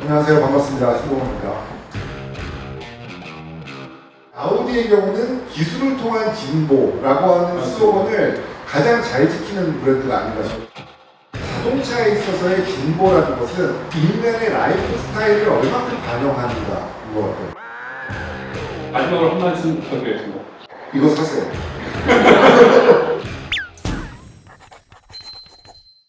안녕하세요. 반갑습니다. 수고입니다. 아우디의 경우는 기술을 통한 진보라고 하는 슬로건을 가장 잘 지키는 브랜드가 아닌가 싶어요. 자동차에 있어서의 진보라는 것은 인간의 라이프 스타일을 얼마큼 반영하는가 이거 같아요. 마지막으로 한 말씀 부탁드리겠습니다. 이거 사세요.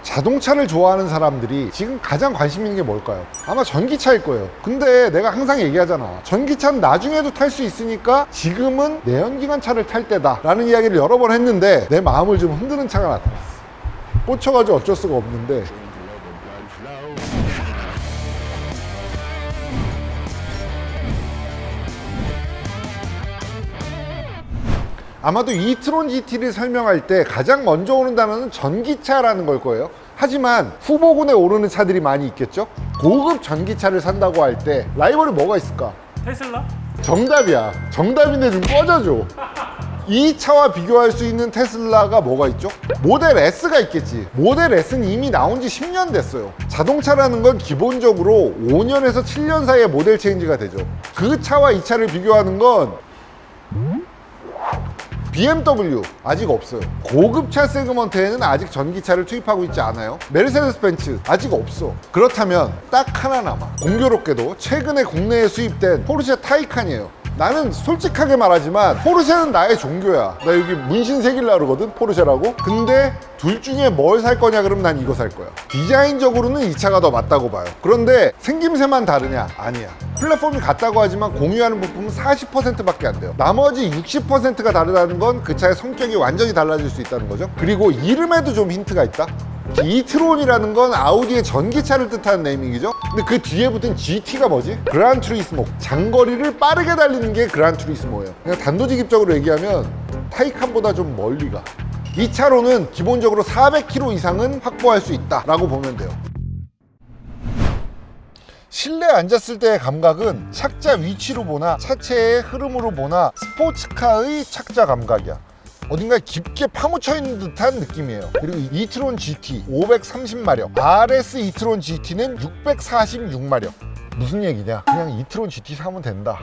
자동차를 좋아하는 사람들이 지금 가장 관심 있는 게 뭘까요? 아마 전기차일 거예요. 근데 내가 항상 얘기하잖아. 전기차는 나중에도 탈 수 있으니까 지금은 내연기관 차를 탈 때다. 라는 이야기를 여러 번 했는데 내 마음을 좀 흔드는 차가 나타났어. 꽂혀가지고 어쩔 수가 없는데 아마도 이 트론 GT를 설명할 때 가장 먼저 오는 단어는 전기차라는 걸 거예요. 하지만 후보군에 오르는 차들이 많이 있겠죠? 고급 전기차를 산다고 할 때 라이벌이 뭐가 있을까? 테슬라? 정답이야. 정답인데 좀 꺼져줘. 이 차와 비교할 수 있는 테슬라가 뭐가 있죠? 모델 S가 있겠지. 모델 S는 이미 나온 지 10년 됐어요. 자동차라는 건 기본적으로 5년에서 7년 사이에 모델 체인지가 되죠. 그 차와 이 차를 비교하는 건 BMW 아직 없어요. 고급차 세그먼트에는 아직 전기차를 투입하고 있지 않아요. 메르세데스 벤츠 아직 없어. 그렇다면 딱 하나 남아. 공교롭게도 최근에 국내에 수입된 포르쉐 타이칸이에요. 나는 솔직하게 말하지만 포르쉐는 나의 종교야. 나 여기 문신 새길라 그러거든 포르쉐라고. 근데 둘 중에 뭘 살 거냐 그러면 난 이거 살 거야. 디자인적으로는 이 차가 더 맞다고 봐요. 그런데 생김새만 다르냐? 아니야. 플랫폼이 같다고 하지만 공유하는 부품은 40%밖에 안 돼요. 나머지 60%가 다르다는 건 그 차의 성격이 완전히 달라질 수 있다는 거죠. 그리고 이름에도 좀 힌트가 있다. 이트론이라는 건 아우디의 전기차를 뜻하는 네이밍이죠. 근데 그 뒤에 붙은 GT가 뭐지? 그란 투리스모. 장거리를 빠르게 달리는 게 그란 투리스모예요. 그냥 단도직입적으로 얘기하면 타이칸보다 좀 멀리 가. 이 차로는 기본적으로 400km 이상은 확보할 수 있다라고 보면 돼요. 실내에 앉았을 때의 감각은 착자 위치로 보나 차체의 흐름으로 보나 스포츠카의 착자 감각이야. 어딘가 깊게 파묻혀 있는 듯한 느낌이에요. 그리고 이 이트론 GT 530마력, RS 이트론 GT는 646마력. 무슨 얘기냐? 그냥 이트론 GT 사면 된다.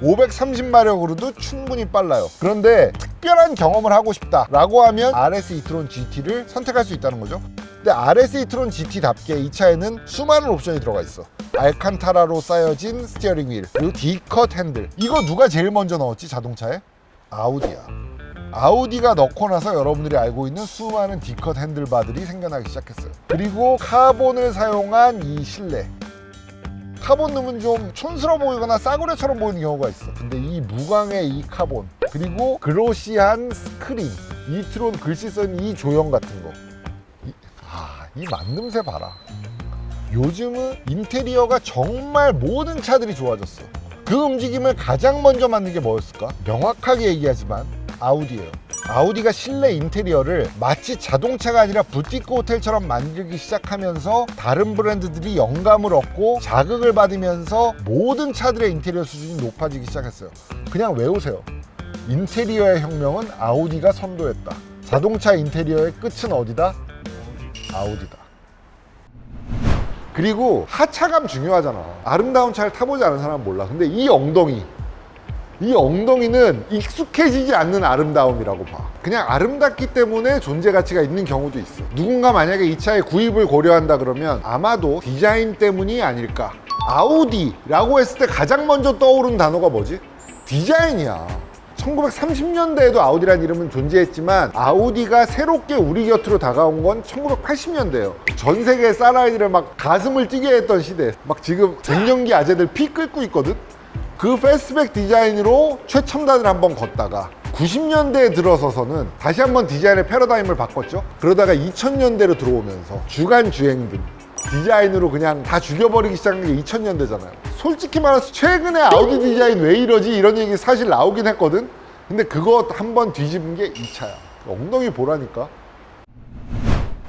530마력으로도 충분히 빨라요. 그런데 특별한 경험을 하고 싶다라고 하면 RS 이트론 GT를 선택할 수 있다는 거죠. 근데 RS 이트론 GT답게 이 차에는 수많은 옵션이 들어가 있어. 알칸타라로 쌓여진 스티어링 휠, 그리고 D컷 핸들. 이거 누가 제일 먼저 넣었지 자동차에? 아우디야. 아우디가 넣고 나서 여러분들이 알고 있는 수많은 D컷 핸들바들이 생겨나기 시작했어요. 그리고 카본을 사용한 이 실내. 카본 넣으면 좀 촌스러워 보이거나 싸구려처럼 보이는 경우가 있어. 근데 이 무광의 이 카본 그리고 그로시한 스크린 이트론 글씨 쓴 이 조형 같은 거. 이, 아, 이 만듦새 봐라. 요즘은 인테리어가 정말 모든 차들이 좋아졌어. 그 움직임을 가장 먼저 만든 게 뭐였을까? 명확하게 얘기하지만 아우디예요. 아우디가 실내 인테리어를 마치 자동차가 아니라 부티크 호텔처럼 만들기 시작하면서 다른 브랜드들이 영감을 얻고 자극을 받으면서 모든 차들의 인테리어 수준이 높아지기 시작했어요. 그냥 외우세요. 인테리어의 혁명은 아우디가 선도했다. 자동차 인테리어의 끝은 어디다? 아우디다. 그리고 하차감 중요하잖아. 아름다운 차를 타보지 않은 사람은 몰라. 근데 이 엉덩이, 이 엉덩이는 익숙해지지 않는 아름다움이라고 봐. 그냥 아름답기 때문에 존재 가치가 있는 경우도 있어. 누군가 만약에 이 차의 구입을 고려한다 그러면 아마도 디자인 때문이 아닐까. 아우디라고 했을 때 가장 먼저 떠오르는 단어가 뭐지? 디자인이야. 1930년대에도 아우디라는 이름은 존재했지만 아우디가 새롭게 우리 곁으로 다가온 건 1980년대예요. 전 세계 쌀아이들을 막 가슴을 뛰게 했던 시대. 막 지금 갱년기 아재들 피 끓고 있거든. 그 패스트백 디자인으로 최첨단을 한번 걷다가 90년대에 들어서서는 다시 한번 디자인의 패러다임을 바꿨죠. 그러다가 2000년대로 들어오면서 주간 주행등 디자인으로 그냥 다 죽여버리기 시작한 게 2000년대잖아요. 솔직히 말해서 최근에 아우디 디자인 왜 이러지 이런 얘기 사실 나오긴 했거든. 근데 그거 한 번 뒤집은 게이 차야. 엉덩이 보라니까.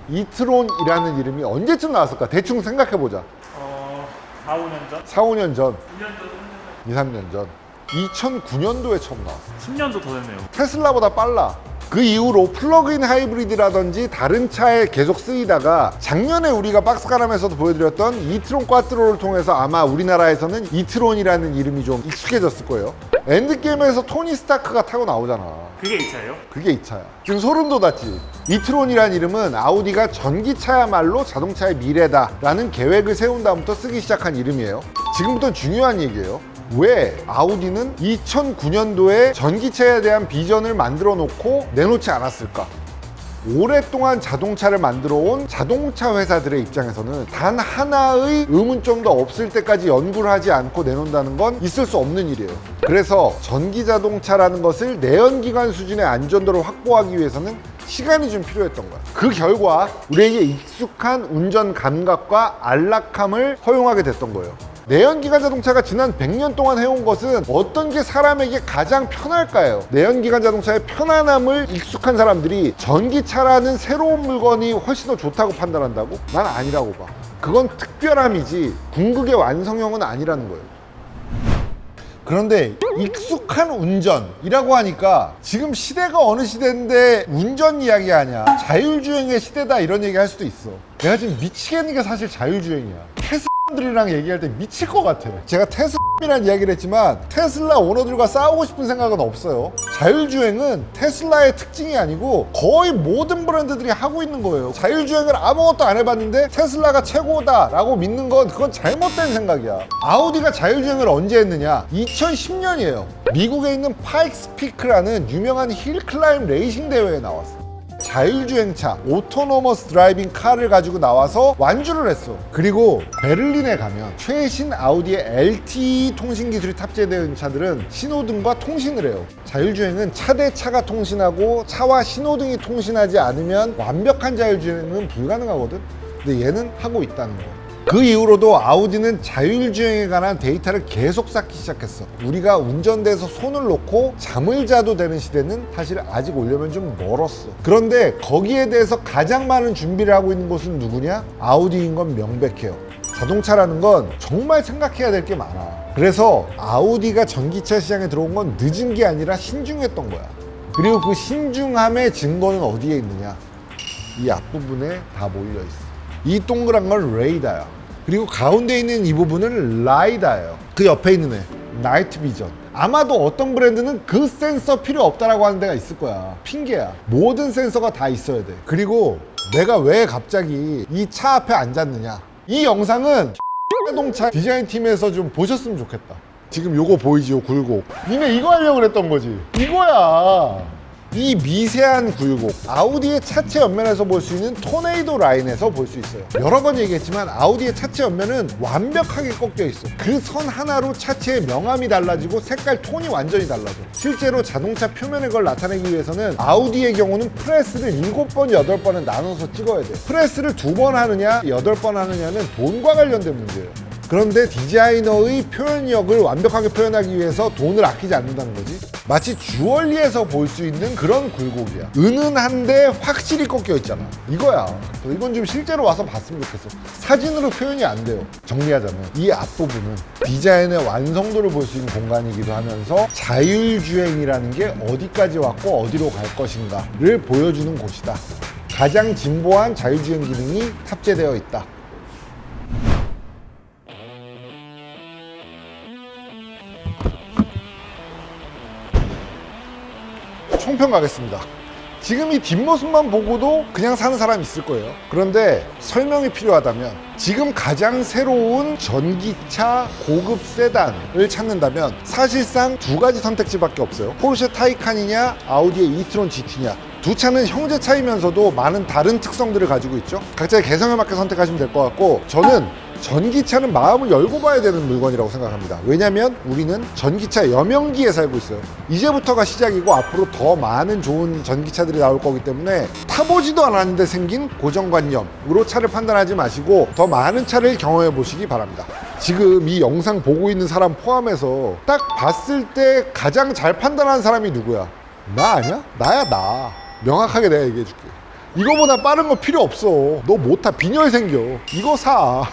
이트론이라는 이름이 언제쯤 나왔을까? 대충 생각해보자. 어, 4, 5년 전? 4, 5년 전, 2년 전, 3년 전. 2, 3년 전. 2009년도에 처음 나왔어. 10년도 더 됐네요. 테슬라보다 빨라. 그 이후로 플러그인 하이브리드라든지 다른 차에 계속 쓰이다가 작년에 우리가 박스가람에서도 보여드렸던 이트론 꽈트로를 통해서 아마 우리나라에서는 이트론이라는 이름이 좀 익숙해졌을 거예요. 엔드게임에서 토니 스타크가 타고 나오잖아. 그게 이 차예요? 그게 이 차야. 지금 소름 돋았지. 이트론이란 이름은 아우디가 전기차야말로 자동차의 미래다라는 계획을 세운 다음부터 쓰기 시작한 이름이에요. 지금부터 중요한 얘기예요. 왜 아우디는 2009년도에 전기차에 대한 비전을 만들어 놓고 내놓지 않았을까? 오랫동안 자동차를 만들어 온 자동차 회사들의 입장에서는 단 하나의 의문점도 없을 때까지 연구를 하지 않고 내놓는다는 건 있을 수 없는 일이에요. 그래서 전기 자동차라는 것을 내연기관 수준의 안전도를 확보하기 위해서는 시간이 좀 필요했던 거야. 그 결과 우리에게 익숙한 운전 감각과 안락함을 허용하게 됐던 거예요. 내연기관 자동차가 지난 100년 동안 해온 것은 어떤 게 사람에게 가장 편할까요? 내연기관 자동차의 편안함을 익숙한 사람들이 전기차라는 새로운 물건이 훨씬 더 좋다고 판단한다고? 난 아니라고 봐. 그건 특별함이지 궁극의 완성형은 아니라는 거예요. 그런데 익숙한 운전이라고 하니까 지금 시대가 어느 시대인데 운전 이야기 하냐 자율주행의 시대다 이런 얘기 할 수도 있어 내가 지금 미치겠는 게 사실 자율주행이야 테슬라들이랑 얘기할 때 미칠 것 같아 제가 테슬라 이란 이야기를 했지만 테슬라 오너들과 싸우고 싶은 생각은 없어요. 자율주행은 테슬라의 특징이 아니고 거의 모든 브랜드들이 하고 있는 거예요. 자율주행을 아무것도 안 해봤는데 테슬라가 최고다라고 믿는 건 그건 잘못된 생각이야. 아우디가 자율주행을 언제 했느냐? 2010년이에요. 미국에 있는 파이크스 피크라는 유명한 힐클라임 레이싱 대회에 나왔어 자율주행차 오토노머스 드라이빙 카를 가지고 나와서 완주를 했어. 그리고 베를린에 가면 최신 아우디의 LTE 통신 기술이 탑재되어 있는 차들은 신호등과 통신을 해요. 자율주행은 차 대 차가 통신하고 차와 신호등이 통신하지 않으면 완벽한 자율주행은 불가능하거든. 근데 얘는 하고 있다는 거 그 이후로도 아우디는 자율주행에 관한 데이터를 계속 쌓기 시작했어. 우리가 운전대에서 손을 놓고 잠을 자도 되는 시대는 사실 아직 오려면 좀 멀었어. 그런데 거기에 대해서 가장 많은 준비를 하고 있는 곳은 누구냐? 아우디인 건 명백해요. 자동차라는 건 정말 생각해야 될 게 많아. 그래서 아우디가 전기차 시장에 들어온 건 늦은 게 아니라 신중했던 거야. 그리고 그 신중함의 증거는 어디에 있느냐? 이 앞부분에 다 몰려 있어. 이 동그란 건 레이더야. 그리고 가운데 있는 이 부분은 라이다예요. 그 옆에 있는 애, 나이트 비전. 아마도 어떤 브랜드는 그 센서 필요 없다라고 하는 데가 있을 거야. 핑계야. 모든 센서가 다 있어야 돼. 그리고 내가 왜 갑자기 이 차 앞에 앉았느냐. 이 영상은 자동차 디자인 팀에서 좀 보셨으면 좋겠다. 지금 요거 보이지 요, 굴곡. 니네 이거 하려고 그랬던 거지. 이거야. 이 미세한 굴곡 아우디의 차체 옆면에서 볼 수 있는 토네이도 라인에서 볼 수 있어요. 여러 번 얘기했지만 아우디의 차체 옆면은 완벽하게 꺾여 있어. 그 선 하나로 차체의 명암이 달라지고 색깔 톤이 완전히 달라져. 실제로 자동차 표면의 걸 나타내기 위해서는 아우디의 경우는 프레스를 7번, 8번을 나눠서 찍어야 돼. 프레스를 두 번 하느냐, 8번 하느냐는 돈과 관련된 문제예요 그런데 디자이너의 표현력을 완벽하게 표현하기 위해서 돈을 아끼지 않는다는 거지. 마치 주얼리에서 볼 수 있는 그런 굴곡이야. 은은한데 확실히 꺾여 있잖아. 이거야. 이건 좀 실제로 와서 봤으면 좋겠어. 사진으로 표현이 안 돼요. 정리하자면 이 앞부분은 디자인의 완성도를 볼 수 있는 공간이기도 하면서 자율주행이라는 게 어디까지 왔고 어디로 갈 것인가를 보여주는 곳이다. 가장 진보한 자율주행 기능이 탑재되어 있다. 총평 가겠습니다. 지금 이 뒷모습만 보고도 그냥 사는 사람이 있을 거예요. 그런데 설명이 필요하다면 지금 가장 새로운 전기차 고급 세단을 찾는다면 사실상 두 가지 선택지밖에 없어요. 포르쉐 타이칸이냐 아우디의 이트론 GT냐. 두 차는 형제 차이면서도 많은 다른 특성들을 가지고 있죠. 각자의 개성에 맞게 선택하시면 될 것 같고 저는 전기차는 마음을 열고 봐야 되는 물건이라고 생각합니다. 왜냐면 우리는 전기차 여명기에 살고 있어요. 이제부터가 시작이고 앞으로 더 많은 좋은 전기차들이 나올 거기 때문에 타보지도 않았는데 생긴 고정관념으로 차를 판단하지 마시고 더 많은 차를 경험해 보시기 바랍니다. 지금 이 영상 보고 있는 사람 포함해서 딱 봤을 때 가장 잘 판단하는 사람이 누구야? 나 아니야? 나야 나. 명확하게 내가 얘기해 줄게. 이거보다 빠른 거 필요 없어. 너 못 타. 빈혈 생겨. 이거 사.